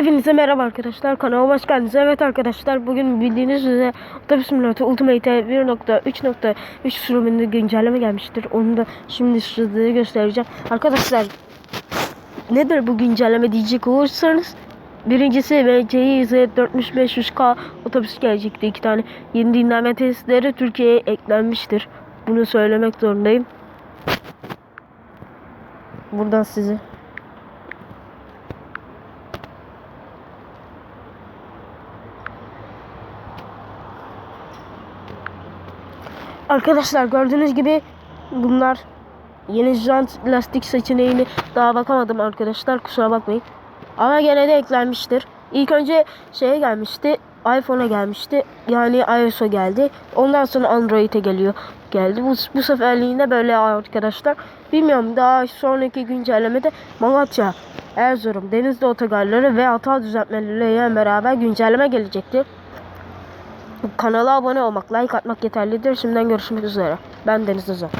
Hepinize merhaba arkadaşlar. Kanalıma hoş geldiniz. Evet arkadaşlar bugün bildiğiniz üzere Otobüs Simulator Ultimate 1.3.3 sürümünde güncelleme gelmiştir. Onu da şimdi size göstereceğim. Arkadaşlar nedir bu güncelleme diyecek olursanız Birincisi VCI Z4500K otobüs gelecekti. iki tane yeni dinlenme testleri Türkiye'ye eklenmiştir. Bunu söylemek zorundayım. Buradan size Arkadaşlar gördüğünüz gibi bunlar yeni jant lastik seçeneğini daha bakamadım arkadaşlar kusura bakmayın. Ama gene de eklenmiştir. İlk önce şeye gelmişti iPhone'a gelmişti. Yani iOS'a geldi. Ondan sonra Android'e geliyor. Geldi. Bu, bu seferliğinde böyle arkadaşlar. Bilmiyorum daha sonraki güncellemede Malatya, Erzurum, Denizli otogarları ve hata düzeltmeleriyle beraber güncelleme gelecektir. Kanala abone olmak, like atmak yeterlidir. Şimdiden görüşmek üzere. Ben Deniz Özer.